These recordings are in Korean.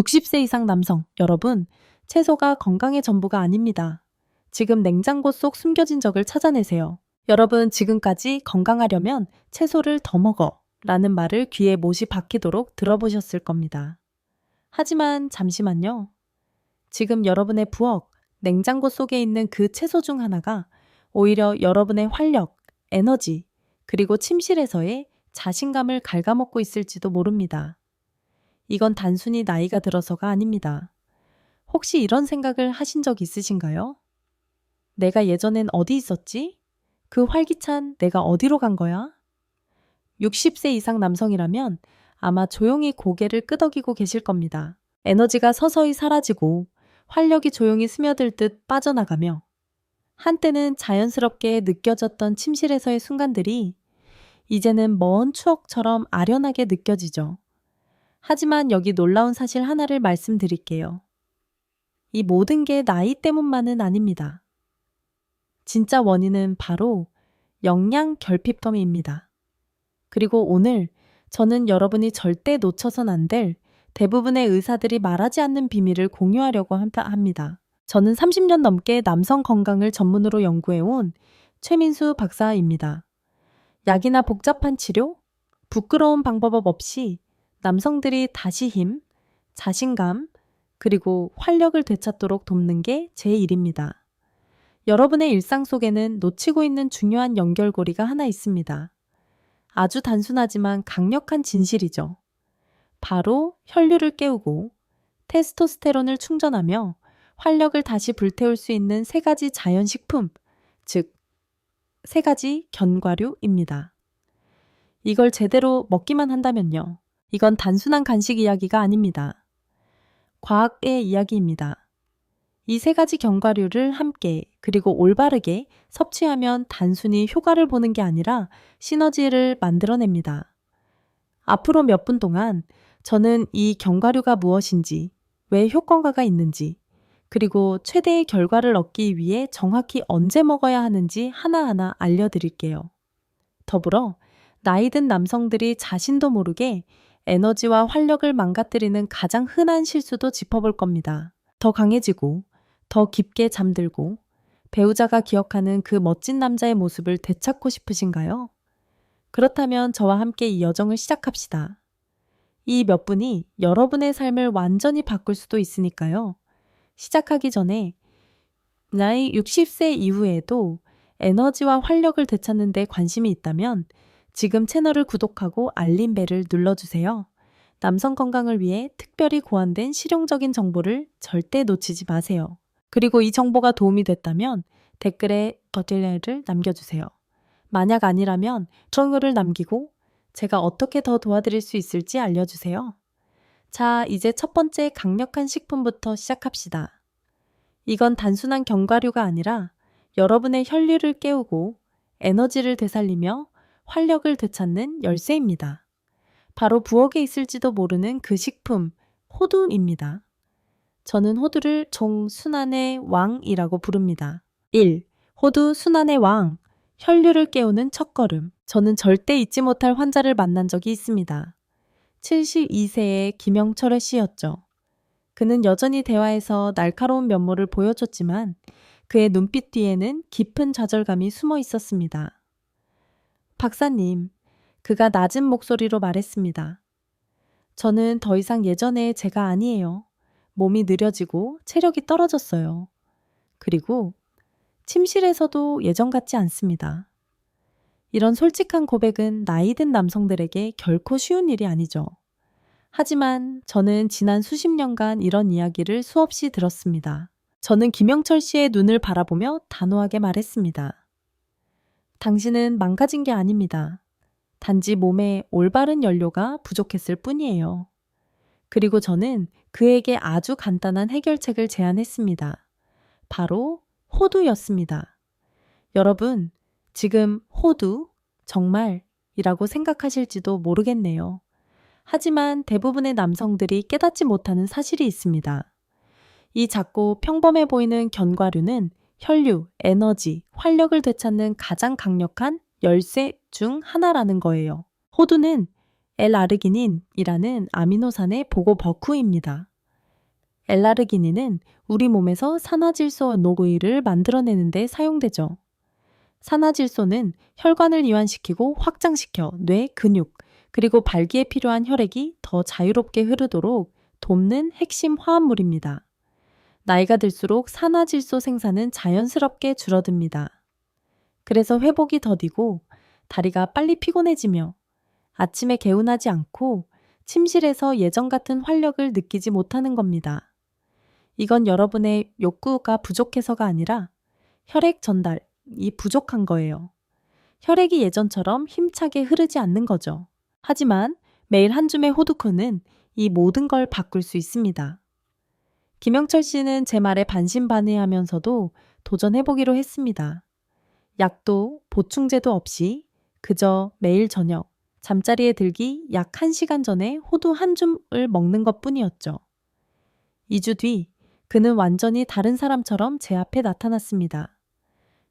60세 이상 남성, 여러분, 채소가 건강의 전부가 아닙니다. 지금 냉장고 속 숨겨진 적을 찾아내세요. 여러분, 지금까지 건강하려면 채소를 더 먹어. 라는 말을 귀에 못이 박히도록 들어보셨을 겁니다. 하지만 잠시만요. 지금 여러분의 부엌, 냉장고 속에 있는 그 채소 중 하나가 오히려 여러분의 활력, 에너지, 그리고 침실에서의 자신감을 갉아먹고 있을지도 모릅니다. 이건 단순히 나이가 들어서가 아닙니다. 혹시 이런 생각을 하신 적 있으신가요? 내가 예전엔 어디 있었지? 그 활기찬 내가 어디로 간 거야? 60세 이상 남성이라면 아마 조용히 고개를 끄덕이고 계실 겁니다. 에너지가 서서히 사라지고 활력이 조용히 스며들 듯 빠져나가며 한때는 자연스럽게 느껴졌던 침실에서의 순간들이 이제는 먼 추억처럼 아련하게 느껴지죠. 하지만 여기 놀라운 사실 하나를 말씀드릴게요. 이 모든 게 나이 때문만은 아닙니다. 진짜 원인은 바로 영양 결핍감입니다. 그리고 오늘 저는 여러분이 절대 놓쳐선 안 될 대부분의 의사들이 말하지 않는 비밀을 공유하려고 합니다. 저는 30년 넘게 남성 건강을 전문으로 연구해온 최민수 박사입니다. 약이나 복잡한 치료, 부끄러운 방법 없이 남성들이 다시 힘, 자신감, 그리고 활력을 되찾도록 돕는 게 제 일입니다. 여러분의 일상 속에는 놓치고 있는 중요한 연결고리가 하나 있습니다. 아주 단순하지만 강력한 진실이죠. 바로 혈류를 깨우고 테스토스테론을 충전하며 활력을 다시 불태울 수 있는 세 가지 자연식품, 즉, 세 가지 견과류입니다. 이걸 제대로 먹기만 한다면요. 이건 단순한 간식 이야기가 아닙니다. 과학의 이야기입니다. 이 세 가지 견과류를 함께 그리고 올바르게 섭취하면 단순히 효과를 보는 게 아니라 시너지를 만들어냅니다. 앞으로 몇 분 동안 저는 이 견과류가 무엇인지, 왜 효과가 있는지, 그리고 최대의 결과를 얻기 위해 정확히 언제 먹어야 하는지 하나하나 알려드릴게요. 더불어 나이 든 남성들이 자신도 모르게 에너지와 활력을 망가뜨리는 가장 흔한 실수도 짚어볼 겁니다. 더 강해지고, 더 깊게 잠들고, 배우자가 기억하는 그 멋진 남자의 모습을 되찾고 싶으신가요? 그렇다면 저와 함께 이 여정을 시작합시다. 이 몇 분이 여러분의 삶을 완전히 바꿀 수도 있으니까요. 시작하기 전에 나이 60세 이후에도 에너지와 활력을 되찾는 데 관심이 있다면 지금 채널을 구독하고 알림 벨을 눌러주세요. 남성 건강을 위해 특별히 고안된 실용적인 정보를 절대 놓치지 마세요. 그리고 이 정보가 도움이 됐다면 댓글에 버틸레를 남겨주세요. 만약 아니라면 정글을 남기고 제가 어떻게 더 도와드릴 수 있을지 알려주세요. 자, 이제 첫 번째 강력한 식품부터 시작합시다. 이건 단순한 견과류가 아니라 여러분의 혈류를 깨우고 에너지를 되살리며 활력을 되찾는 열쇠입니다. 바로 부엌에 있을지도 모르는 그 식품, 호두입니다. 저는 호두를 종 순환의 왕이라고 부릅니다. 1. 호두 순환의 왕. 혈류를 깨우는 첫걸음. 저는 절대 잊지 못할 환자를 만난 적이 있습니다. 72세의 김영철의 씨였죠. 그는 여전히 대화에서 날카로운 면모를 보여줬지만 그의 눈빛 뒤에는 깊은 좌절감이 숨어 있었습니다. 박사님, 그가 낮은 목소리로 말했습니다. 저는 더 이상 예전의 제가 아니에요. 몸이 느려지고 체력이 떨어졌어요. 그리고 침실에서도 예전 같지 않습니다. 이런 솔직한 고백은 나이 든 남성들에게 결코 쉬운 일이 아니죠. 하지만 저는 지난 수십 년간 이런 이야기를 수없이 들었습니다. 저는 김영철 씨의 눈을 바라보며 단호하게 말했습니다. 당신은 망가진 게 아닙니다. 단지 몸에 올바른 연료가 부족했을 뿐이에요. 그리고 저는 그에게 아주 간단한 해결책을 제안했습니다. 바로 호두였습니다. 여러분, 지금 호두, 정말 이라고 생각하실지도 모르겠네요. 하지만 대부분의 남성들이 깨닫지 못하는 사실이 있습니다. 이 작고 평범해 보이는 견과류는 혈류, 에너지, 활력을 되찾는 가장 강력한 열쇠 중 하나라는 거예요. 호두는 L-아르기닌이라는 아미노산의 보고 버크입니다. 엘라르기닌은 우리 몸에서 산화질소 노구이를 만들어내는 데 사용되죠. 산화질소는 혈관을 이완시키고 확장시켜 뇌, 근육, 그리고 발기에 필요한 혈액이 더 자유롭게 흐르도록 돕는 핵심 화합물입니다. 나이가 들수록 산화질소 생산은 자연스럽게 줄어듭니다. 그래서 회복이 더디고 다리가 빨리 피곤해지며 아침에 개운하지 않고 침실에서 예전 같은 활력을 느끼지 못하는 겁니다. 이건 여러분의 욕구가 부족해서가 아니라 혈액 전달이 부족한 거예요. 혈액이 예전처럼 힘차게 흐르지 않는 거죠. 하지만 매일 한 줌의 호두쿠는 이 모든 걸 바꿀 수 있습니다. 김영철 씨는 제 말에 반신반의하면서도 도전해보기로 했습니다. 약도 보충제도 없이 그저 매일 저녁 잠자리에 들기 약 1시간 전에 호두 한 줌을 먹는 것 뿐이었죠. 2주 뒤 그는 완전히 다른 사람처럼 제 앞에 나타났습니다.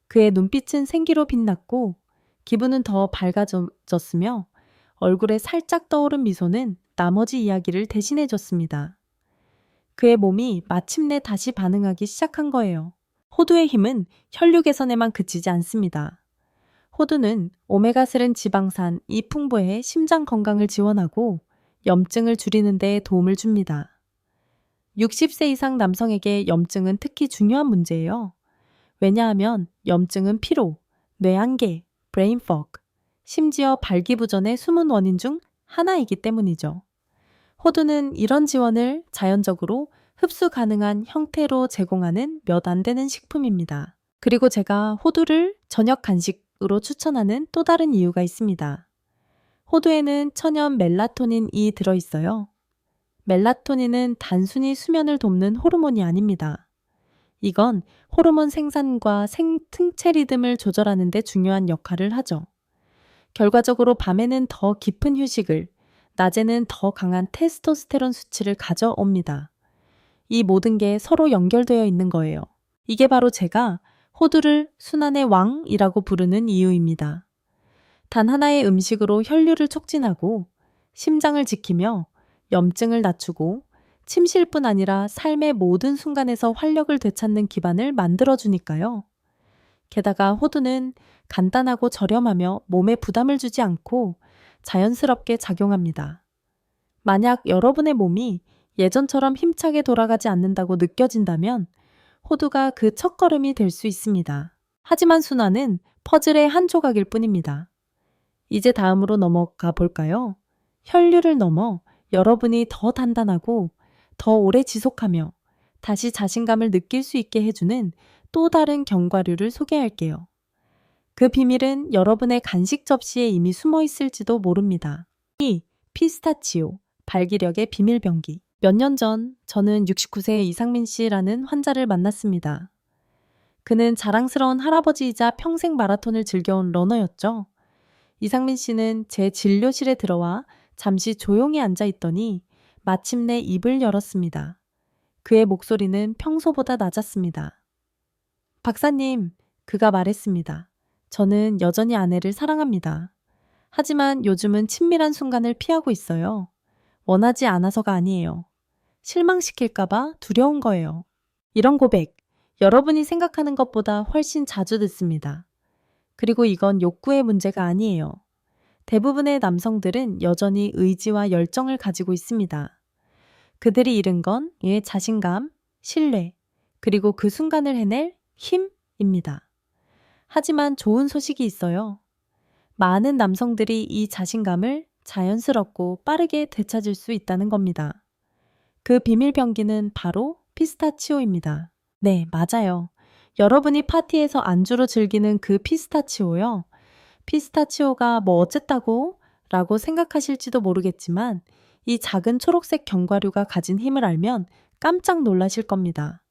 그의 눈빛은 생기로 빛났고 기분은 더 밝아졌으며 얼굴에 살짝 떠오른 미소는 나머지 이야기를 대신해 줬습니다. 그의 몸이 마침내 다시 반응하기 시작한 거예요. 호두의 힘은 혈류 개선에만 그치지 않습니다. 호두는 오메가3 지방산 이 풍부해 심장 건강을 지원하고 염증을 줄이는 데 도움을 줍니다. 60세 이상 남성에게 염증은 특히 중요한 문제예요. 왜냐하면 염증은 피로, 뇌한계, 브레인 포크, 심지어 발기부전의 숨은 원인 중 하나이기 때문이죠. 호두는 이런 지원을 자연적으로 흡수 가능한 형태로 제공하는 몇 안 되는 식품입니다. 그리고 제가 호두를 저녁 간식으로 추천하는 또 다른 이유가 있습니다. 호두에는 천연 멜라토닌이 들어있어요. 멜라토닌은 단순히 수면을 돕는 호르몬이 아닙니다. 이건 호르몬 생산과 생특체 리듬을 조절하는 데 중요한 역할을 하죠. 결과적으로 밤에는 더 깊은 휴식을, 낮에는 더 강한 테스토스테론 수치를 가져옵니다. 이 모든 게 서로 연결되어 있는 거예요. 이게 바로 제가 호두를 순환의 왕이라고 부르는 이유입니다. 단 하나의 음식으로 혈류를 촉진하고 심장을 지키며 염증을 낮추고 침실뿐 아니라 삶의 모든 순간에서 활력을 되찾는 기반을 만들어주니까요. 게다가 호두는 간단하고 저렴하며 몸에 부담을 주지 않고 자연스럽게 작용합니다. 만약 여러분의 몸이 예전처럼 힘차게 돌아가지 않는다고 느껴진다면 호두가 그 첫걸음이 될 수 있습니다. 하지만 순환은 퍼즐의 한 조각일 뿐입니다. 이제 다음으로 넘어가 볼까요? 혈류를 넘어 여러분이 더 단단하고 더 오래 지속하며 다시 자신감을 느낄 수 있게 해주는 또 다른 견과류를 소개할게요. 그 비밀은 여러분의 간식 접시에 이미 숨어 있을지도 모릅니다. 이 피스타치오, 발기력의 비밀병기. 몇 년 전 저는 69세 이상민 씨라는 환자를 만났습니다. 그는 자랑스러운 할아버지이자 평생 마라톤을 즐겨온 러너였죠. 이상민 씨는 제 진료실에 들어와 잠시 조용히 앉아 있더니 마침내 입을 열었습니다. 그의 목소리는 평소보다 낮았습니다. 박사님, 그가 말했습니다. 저는 여전히 아내를 사랑합니다. 하지만 요즘은 친밀한 순간을 피하고 있어요. 원하지 않아서가 아니에요. 실망시킬까봐 두려운 거예요. 이런 고백, 여러분이 생각하는 것보다 훨씬 자주 듣습니다. 그리고 이건 욕구의 문제가 아니에요. 대부분의 남성들은 여전히 의지와 열정을 가지고 있습니다. 그들이 잃은 건 예, 자신감, 신뢰, 그리고 그 순간을 해낼 힘입니다. 하지만 좋은 소식이 있어요. 많은 남성들이 이 자신감을 자연스럽고 빠르게 되찾을 수 있다는 겁니다. 그 비밀 병기는 바로 피스타치오입니다. 네, 맞아요. 여러분이 파티에서 안주로 즐기는 그 피스타치오요. 피스타치오가 뭐 어쨌다고? 라고 생각하실지도 모르겠지만 이 작은 초록색 견과류가 가진 힘을 알면 깜짝 놀라실 겁니다.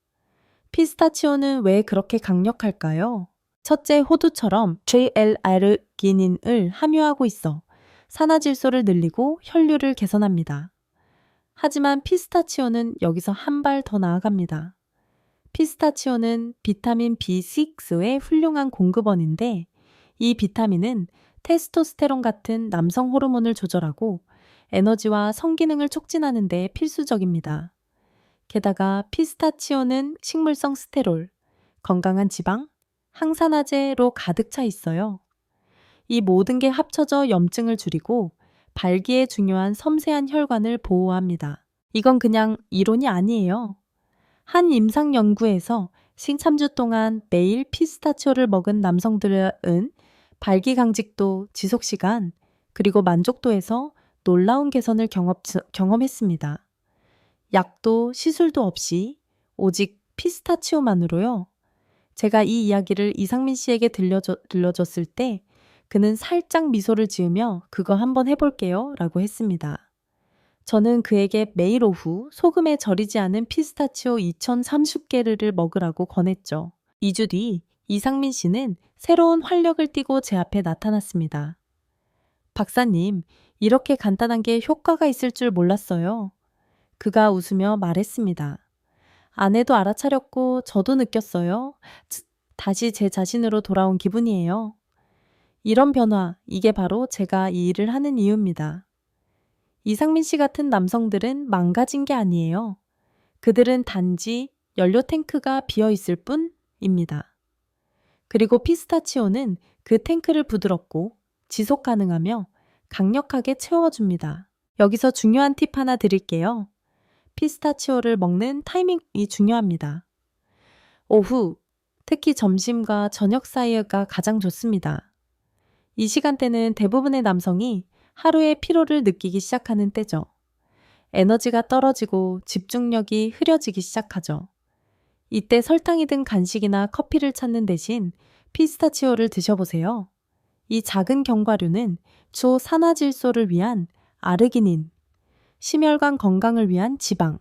피스타치오는 왜 그렇게 강력할까요? 첫째, 호두처럼 JL-아르기닌을 함유하고 있어 산화질소를 늘리고 혈류를 개선합니다. 하지만 피스타치오는 여기서 한 발 더 나아갑니다. 피스타치오는 비타민 B6의 훌륭한 공급원인데 이 비타민은 테스토스테론 같은 남성 호르몬을 조절하고 에너지와 성기능을 촉진하는 데 필수적입니다. 게다가 피스타치오는 식물성 스테롤, 건강한 지방, 항산화제로 가득 차 있어요. 이 모든 게 합쳐져 염증을 줄이고 발기에 중요한 섬세한 혈관을 보호합니다. 이건 그냥 이론이 아니에요. 한 임상 연구에서 신참주 동안 매일 피스타치오를 먹은 남성들은 발기 강직도, 지속 시간, 그리고 만족도에서 놀라운 개선을 경험, 경험했습니다. 약도 시술도 없이 오직 피스타치오만으로요. 제가 이 이야기를 이상민 씨에게 들려줘, 들려줬을 때 그는 살짝 미소를 지으며 그거 한번 해볼게요 라고 했습니다. 저는 그에게 매일 오후 소금에 절이지 않은 피스타치오 2030개를 먹으라고 권했죠. 2주 뒤 이상민 씨는 새로운 활력을 띠고 제 앞에 나타났습니다. 박사님, 이렇게 간단한 게 효과가 있을 줄 몰랐어요. 그가 웃으며 말했습니다. 아내도 알아차렸고 저도 느꼈어요. 츠, 다시 제 자신으로 돌아온 기분이에요. 이런 변화, 이게 바로 제가 이 일을 하는 이유입니다. 이상민 씨 같은 남성들은 망가진 게 아니에요. 그들은 단지 연료 탱크가 비어 있을 뿐입니다. 그리고 피스타치오는 그 탱크를 부드럽고 지속 가능하며 강력하게 채워줍니다. 여기서 중요한 팁 하나 드릴게요. 피스타치오를 먹는 타이밍이 중요합니다. 오후, 특히 점심과 저녁 사이가 가장 좋습니다. 이 시간대는 대부분의 남성이 하루의 피로를 느끼기 시작하는 때죠. 에너지가 떨어지고 집중력이 흐려지기 시작하죠. 이때 설탕이 든 간식이나 커피를 찾는 대신 피스타치오를 드셔보세요. 이 작은 견과류는 초산화질소를 위한 아르기닌, 심혈관 건강을 위한 지방,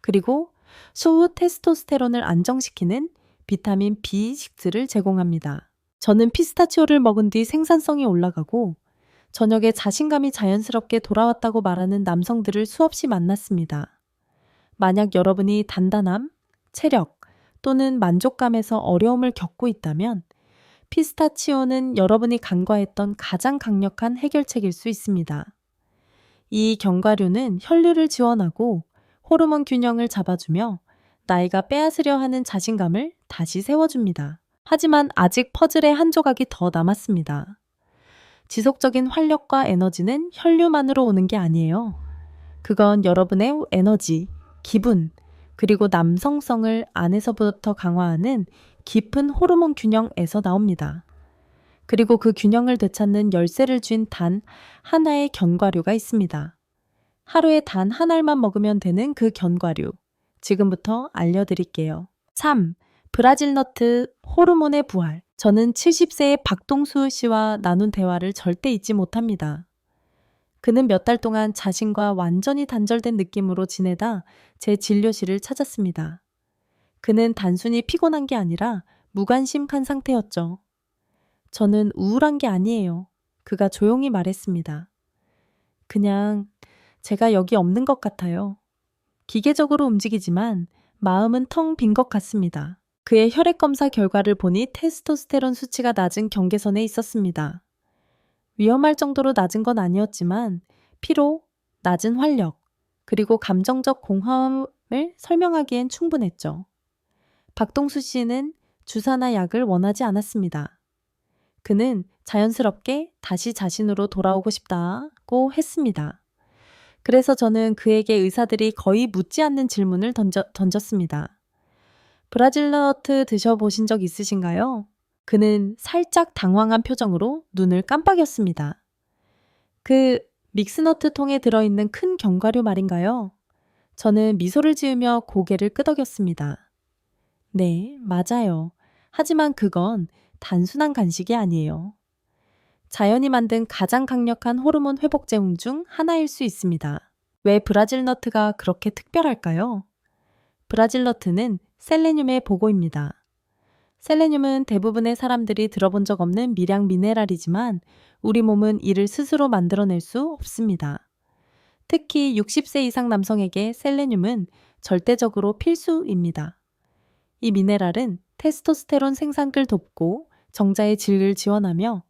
그리고 소후 테스토스테론을 안정시키는 비타민 B6를 제공합니다. 저는 피스타치오를 먹은 뒤 생산성이 올라가고 저녁에 자신감이 자연스럽게 돌아왔다고 말하는 남성들을 수없이 만났습니다. 만약 여러분이 단단함, 체력 또는 만족감에서 어려움을 겪고 있다면 피스타치오는 여러분이 간과했던 가장 강력한 해결책일 수 있습니다. 이 견과류는 혈류를 지원하고 호르몬 균형을 잡아주며 나이가 빼앗으려 하는 자신감을 다시 세워줍니다. 하지만 아직 퍼즐의 한 조각이 더 남았습니다. 지속적인 활력과 에너지는 혈류만으로 오는 게 아니에요. 그건 여러분의 에너지, 기분, 그리고 남성성을 안에서부터 강화하는 깊은 호르몬 균형에서 나옵니다. 그리고 그 균형을 되찾는 열쇠를 쥔 단 하나의 견과류가 있습니다. 하루에 단 한 알만 먹으면 되는 그 견과류. 지금부터 알려드릴게요. 3. 브라질 너트 호르몬의 부활. 저는 70세의 박동수 씨와 나눈 대화를 절대 잊지 못합니다. 그는 몇 달 동안 자신과 완전히 단절된 느낌으로 지내다 제 진료실을 찾았습니다. 그는 단순히 피곤한 게 아니라 무관심한 상태였죠. 저는 우울한 게 아니에요. 그가 조용히 말했습니다. 그냥 제가 여기 없는 것 같아요. 기계적으로 움직이지만 마음은 텅 빈 것 같습니다. 그의 혈액 검사 결과를 보니 테스토스테론 수치가 낮은 경계선에 있었습니다. 위험할 정도로 낮은 건 아니었지만 피로, 낮은 활력, 그리고 감정적 공허함을 설명하기엔 충분했죠. 박동수 씨는 주사나 약을 원하지 않았습니다. 그는 자연스럽게 다시 자신으로 돌아오고 싶다고 했습니다. 그래서 저는 그에게 의사들이 거의 묻지 않는 질문을 던져, 던졌습니다. 브라질 너트 드셔보신 적 있으신가요? 그는 살짝 당황한 표정으로 눈을 깜빡였습니다. 그 믹스너트 통에 들어있는 큰 견과류 말인가요? 저는 미소를 지으며 고개를 끄덕였습니다. 네, 맞아요. 하지만 그건 단순한 간식이 아니에요. 자연이 만든 가장 강력한 호르몬 회복 제품 중 하나일 수 있습니다. 왜 브라질 너트가 그렇게 특별할까요? 브라질 너트는 셀레늄의 보고입니다. 셀레늄은 대부분의 사람들이 들어본 적 없는 미량 미네랄이지만 우리 몸은 이를 스스로 만들어낼 수 없습니다. 특히 60세 이상 남성에게 셀레늄은 절대적으로 필수입니다. 이 미네랄은 테스토스테론 생산을 돕고 정자의 질을 지원하며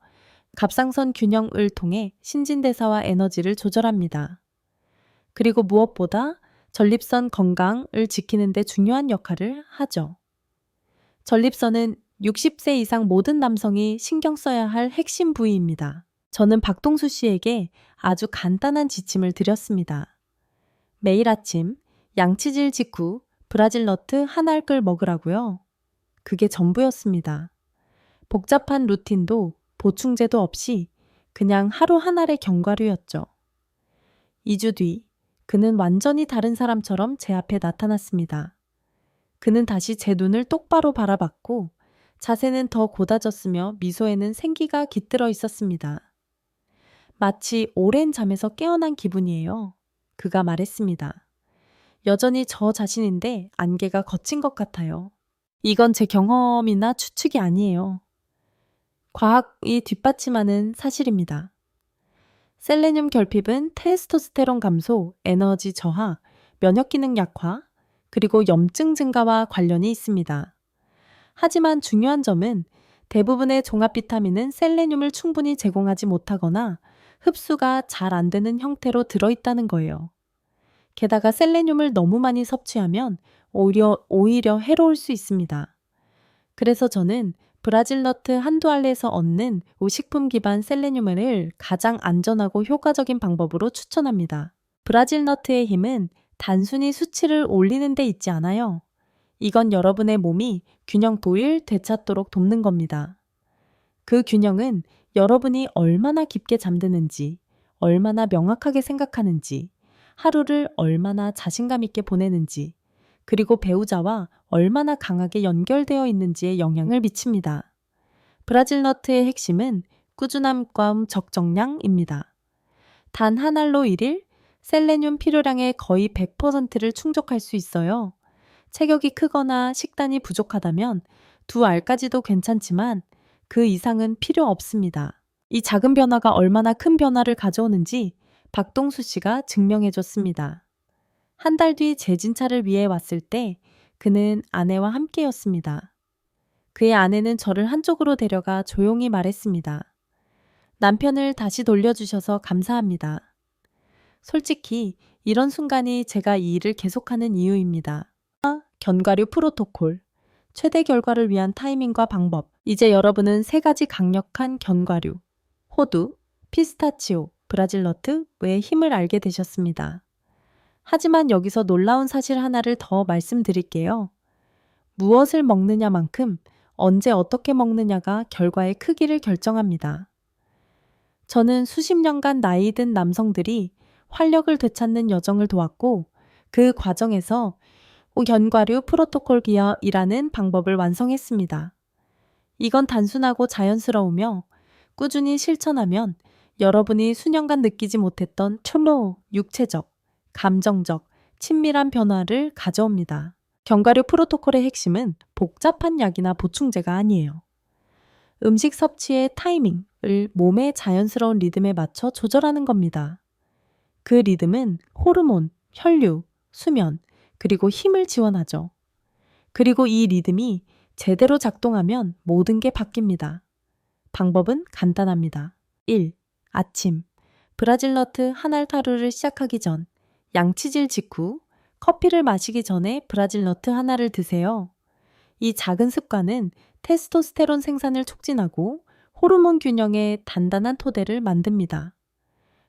갑상선 균형을 통해 신진대사와 에너지를 조절합니다. 그리고 무엇보다 전립선 건강을 지키는 데 중요한 역할을 하죠. 전립선은 60세 이상 모든 남성이 신경 써야 할 핵심 부위입니다. 저는 박동수 씨에게 아주 간단한 지침을 드렸습니다. 매일 아침 양치질 직후 브라질 너트 한 알끌 먹으라고요. 그게 전부였습니다. 복잡한 루틴도 보충제도 없이 그냥 하루 한 알의 견과류였죠. 2주 뒤 그는 완전히 다른 사람처럼 제 앞에 나타났습니다. 그는 다시 제 눈을 똑바로 바라봤고 자세는 더 고다졌으며 미소에는 생기가 깃들어 있었습니다. 마치 오랜 잠에서 깨어난 기분이에요. 그가 말했습니다. 여전히 저 자신인데 안개가 거친 것 같아요. 이건 제 경험이나 추측이 아니에요. 과학이 뒷받침하는 사실입니다. 셀레늄 결핍은 테스토스테론 감소, 에너지 저하, 면역 기능 약화, 그리고 염증 증가와 관련이 있습니다. 하지만 중요한 점은 대부분의 종합 비타민은 셀레늄을 충분히 제공하지 못하거나 흡수가 잘 안 되는 형태로 들어있다는 거예요. 게다가 셀레늄을 너무 많이 섭취하면 오히려, 오히려 해로울 수 있습니다. 그래서 저는 브라질 너트 한두 알에서 얻는 식품 기반 셀레늄을 가장 안전하고 효과적인 방법으로 추천합니다. 브라질 너트의 힘은 단순히 수치를 올리는 데 있지 않아요. 이건 여러분의 몸이 균형 도일 되찾도록 돕는 겁니다. 그 균형은 여러분이 얼마나 깊게 잠드는지, 얼마나 명확하게 생각하는지, 하루를 얼마나 자신감 있게 보내는지, 그리고 배우자와 얼마나 강하게 연결되어 있는지에 영향을 미칩니다. 브라질 너트의 핵심은 꾸준함과 적정량입니다. 단 한 알로 1일 셀레늄 필요량의 거의 100%를 충족할 수 있어요. 체격이 크거나 식단이 부족하다면 두 알까지도 괜찮지만 그 이상은 필요 없습니다. 이 작은 변화가 얼마나 큰 변화를 가져오는지 박동수 씨가 증명해 줬습니다. 한 달 뒤 재진차를 위해 왔을 때 그는 아내와 함께였습니다. 그의 아내는 저를 한쪽으로 데려가 조용히 말했습니다. 남편을 다시 돌려주셔서 감사합니다. 솔직히 이런 순간이 제가 이 일을 계속하는 이유입니다. 견과류 프로토콜. 최대 결과를 위한 타이밍과 방법. 이제 여러분은 세 가지 강력한 견과류, 호두, 피스타치오, 브라질 너트의 힘을 알게 되셨습니다. 하지만 여기서 놀라운 사실 하나를 더 말씀드릴게요. 무엇을 먹느냐만큼 언제 어떻게 먹느냐가 결과의 크기를 결정합니다. 저는 수십 년간 나이 든 남성들이 활력을 되찾는 여정을 도왔고 그 과정에서 견과류 프로토콜 기어이라는 방법을 완성했습니다. 이건 단순하고 자연스러우며 꾸준히 실천하면 여러분이 수년간 느끼지 못했던 초로 육체적, 감정적, 친밀한 변화를 가져옵니다. 견과류 프로토콜의 핵심은 복잡한 약이나 보충제가 아니에요. 음식 섭취의 타이밍을 몸의 자연스러운 리듬에 맞춰 조절하는 겁니다. 그 리듬은 호르몬, 혈류, 수면, 그리고 힘을 지원하죠. 그리고 이 리듬이 제대로 작동하면 모든 게 바뀝니다. 방법은 간단합니다. 1. 아침. 브라질 너트 한 알 타루를 시작하기 전, 양치질 직후, 커피를 마시기 전에 브라질 너트 하나를 드세요. 이 작은 습관은 테스토스테론 생산을 촉진하고 호르몬 균형의 단단한 토대를 만듭니다.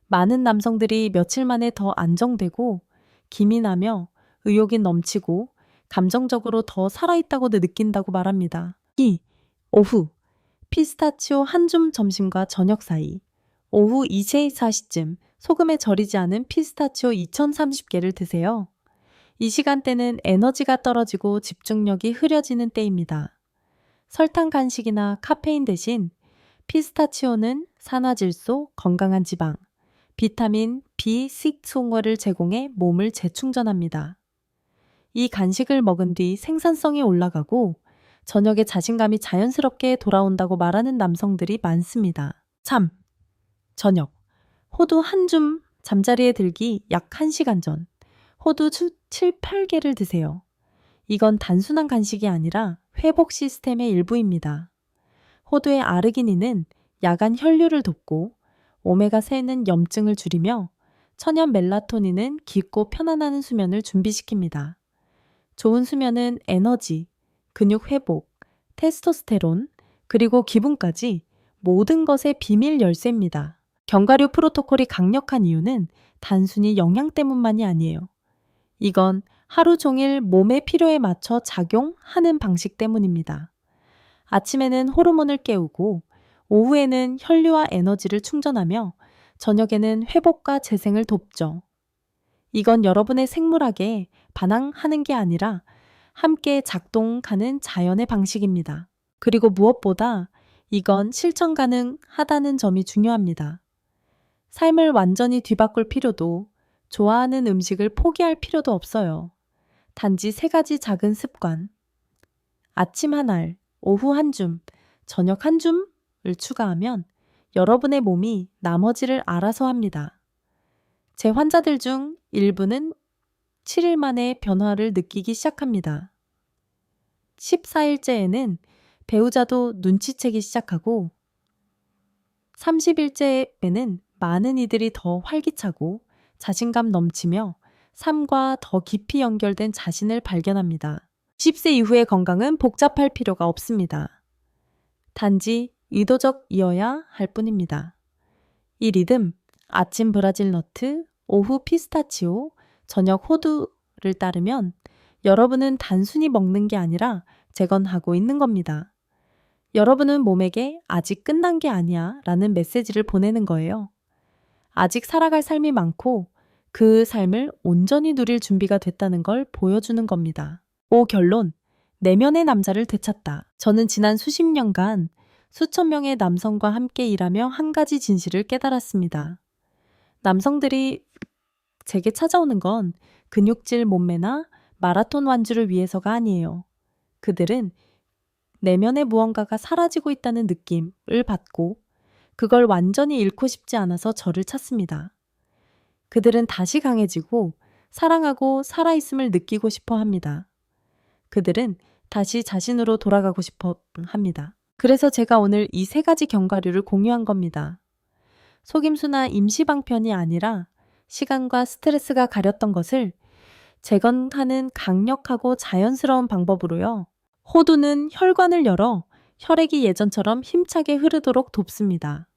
많은 남성들이 며칠 만에 더 안정되고 기민하며 의욕이 넘치고 감정적으로 더 살아있다고 느낀다고 말합니다. 2. 오후 피스타치오 한 줌 점심과 저녁 사이 오후 2시 4시쯤 소금에 절이지 않은 피스타치오 2030개를 드세요. 이 시간대는 에너지가 떨어지고 집중력이 흐려지는 때입니다. 설탕 간식이나 카페인 대신 피스타치오는 산화질소, 건강한 지방, 비타민 B6송어를 제공해 몸을 재충전합니다. 이 간식을 먹은 뒤 생산성이 올라가고 저녁에 자신감이 자연스럽게 돌아온다고 말하는 남성들이 많습니다. 3. 저녁. 호두 한 줌 잠자리에 들기 약 1시간 전. 호두 7, 8개를 드세요. 이건 단순한 간식이 아니라 회복 시스템의 일부입니다. 호두의 아르기닌은 야간 혈류를 돕고 오메가3는 염증을 줄이며 천연 멜라토닌은 깊고 편안한 수면을 준비시킵니다. 좋은 수면은 에너지, 근육 회복, 테스토스테론, 그리고 기분까지 모든 것의 비밀 열쇠입니다. 견과류 프로토콜이 강력한 이유는 단순히 영양 때문만이 아니에요. 이건 하루 종일 몸의 필요에 맞춰 작용하는 방식 때문입니다. 아침에는 호르몬을 깨우고 오후에는 혈류와 에너지를 충전하며 저녁에는 회복과 재생을 돕죠. 이건 여러분의 생물학에 반항하는 게 아니라 함께 작동하는 자연의 방식입니다. 그리고 무엇보다 이건 실천 가능하다는 점이 중요합니다. 삶을 완전히 뒤바꿀 필요도 좋아하는 음식을 포기할 필요도 없어요. 단지 세 가지 작은 습관. 아침 한 알, 오후 한 줌, 저녁 한 줌을 추가하면 여러분의 몸이 나머지를 알아서 합니다. 제 환자들 중 일부는 7일 만에 변화를 느끼기 시작합니다. 14일째에는 배우자도 눈치채기 시작하고 30일째에는 많은 이들이 더 활기차고 자신감 넘치며 삶과 더 깊이 연결된 자신을 발견합니다. 10세 이후의 건강은 복잡할 필요가 없습니다. 단지 의도적이어야 할 뿐입니다. 이 리듬, 아침 브라질 너트, 오후 피스타치오, 저녁 호두를 따르면 여러분은 단순히 먹는 게 아니라 재건하고 있는 겁니다. 여러분은 몸에게 아직 끝난 게 아니야 라는 메시지를 보내는 거예요. 아직 살아갈 삶이 많고 그 삶을 온전히 누릴 준비가 됐다는 걸 보여주는 겁니다. 오 결론. 내면의 남자를 되찾다. 저는 지난 수십 년간 수천 명의 남성과 함께 일하며 한 가지 진실을 깨달았습니다. 남성들이 제게 찾아오는 건 근육질 몸매나 마라톤 완주를 위해서가 아니에요. 그들은 내면의 무언가가 사라지고 있다는 느낌을 받고 그걸 완전히 잃고 싶지 않아서 저를 찾습니다. 그들은 다시 강해지고 사랑하고 살아있음을 느끼고 싶어 합니다. 그들은 다시 자신으로 돌아가고 싶어 합니다. 그래서 제가 오늘 이 세 가지 견과류를 공유한 겁니다. 속임수나 임시방편이 아니라 시간과 스트레스가 가렸던 것을 재건하는 강력하고 자연스러운 방법으로요. 호두는 혈관을 열어 혈액이 예전처럼 힘차게 흐르도록 돕습니다.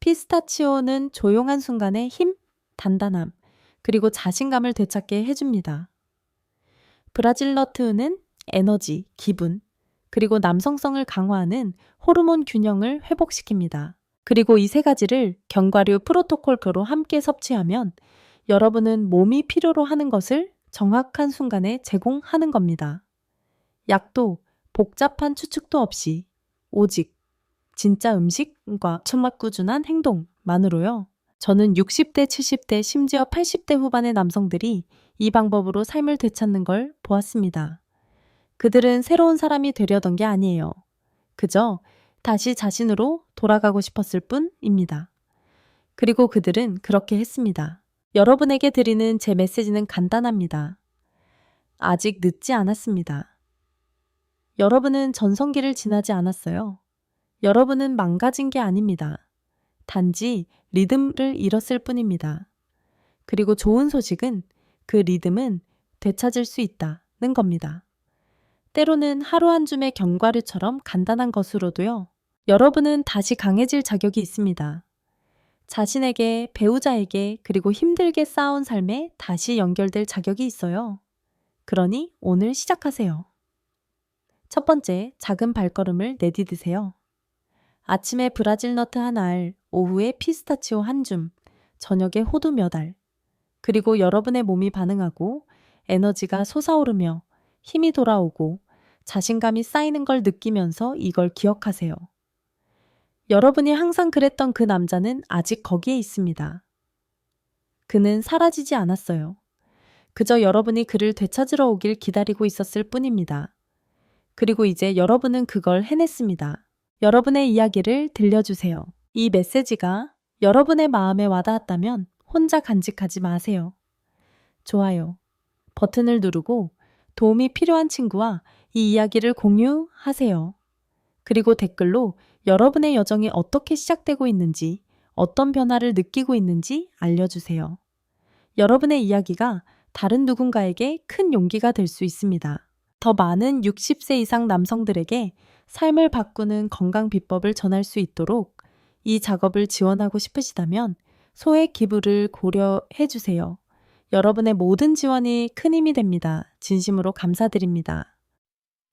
피스타치오는 조용한 순간에 힘, 단단함, 그리고 자신감을 되찾게 해줍니다. 브라질 너트는 에너지, 기분, 그리고 남성성을 강화하는 호르몬 균형을 회복시킵니다. 그리고 이 세 가지를 견과류 프로토콜크로 함께 섭취하면 여러분은 몸이 필요로 하는 것을 정확한 순간에 제공하는 겁니다. 약도 복잡한 추측도 없이 오직 진짜 음식과 정말 꾸준한 행동만으로요. 저는 60대, 70대, 심지어 80대 후반의 남성들이 이 방법으로 삶을 되찾는 걸 보았습니다. 그들은 새로운 사람이 되려던 게 아니에요. 그저 다시 자신으로 돌아가고 싶었을 뿐입니다. 그리고 그들은 그렇게 했습니다. 여러분에게 드리는 제 메시지는 간단합니다. 아직 늦지 않았습니다. 여러분은 전성기를 지나지 않았어요. 여러분은 망가진 게 아닙니다. 단지 리듬을 잃었을 뿐입니다. 그리고 좋은 소식은 그 리듬은 되찾을 수 있다는 겁니다. 때로는 하루 한 줌의 견과류처럼 간단한 것으로도요. 여러분은 다시 강해질 자격이 있습니다. 자신에게, 배우자에게, 그리고 힘들게 쌓아온 삶에 다시 연결될 자격이 있어요. 그러니 오늘 시작하세요. 첫 번째, 작은 발걸음을 내디드세요. 아침에 브라질 너트 한 알, 오후에 피스타치오 한 줌, 저녁에 호두 몇 알. 그리고 여러분의 몸이 반응하고 에너지가 솟아오르며 힘이 돌아오고 자신감이 쌓이는 걸 느끼면서 이걸 기억하세요. 여러분이 항상 그랬던 그 남자는 아직 거기에 있습니다. 그는 사라지지 않았어요. 그저 여러분이 그를 되찾으러 오길 기다리고 있었을 뿐입니다. 그리고 이제 여러분은 그걸 해냈습니다. 여러분의 이야기를 들려주세요. 이 메시지가 여러분의 마음에 와닿았다면 혼자 간직하지 마세요. 좋아요. 버튼을 누르고 도움이 필요한 친구와 이 이야기를 공유하세요. 그리고 댓글로 여러분의 여정이 어떻게 시작되고 있는지, 어떤 변화를 느끼고 있는지 알려주세요. 여러분의 이야기가 다른 누군가에게 큰 용기가 될 수 있습니다. 더 많은 60세 이상 남성들에게 삶을 바꾸는 건강 비법을 전할 수 있도록 이 작업을 지원하고 싶으시다면 소액 기부를 고려해 주세요. 여러분의 모든 지원이 큰 힘이 됩니다. 진심으로 감사드립니다.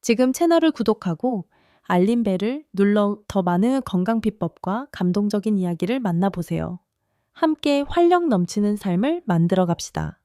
지금 채널을 구독하고 알림벨을 눌러 더 많은 건강 비법과 감동적인 이야기를 만나보세요. 함께 활력 넘치는 삶을 만들어 갑시다.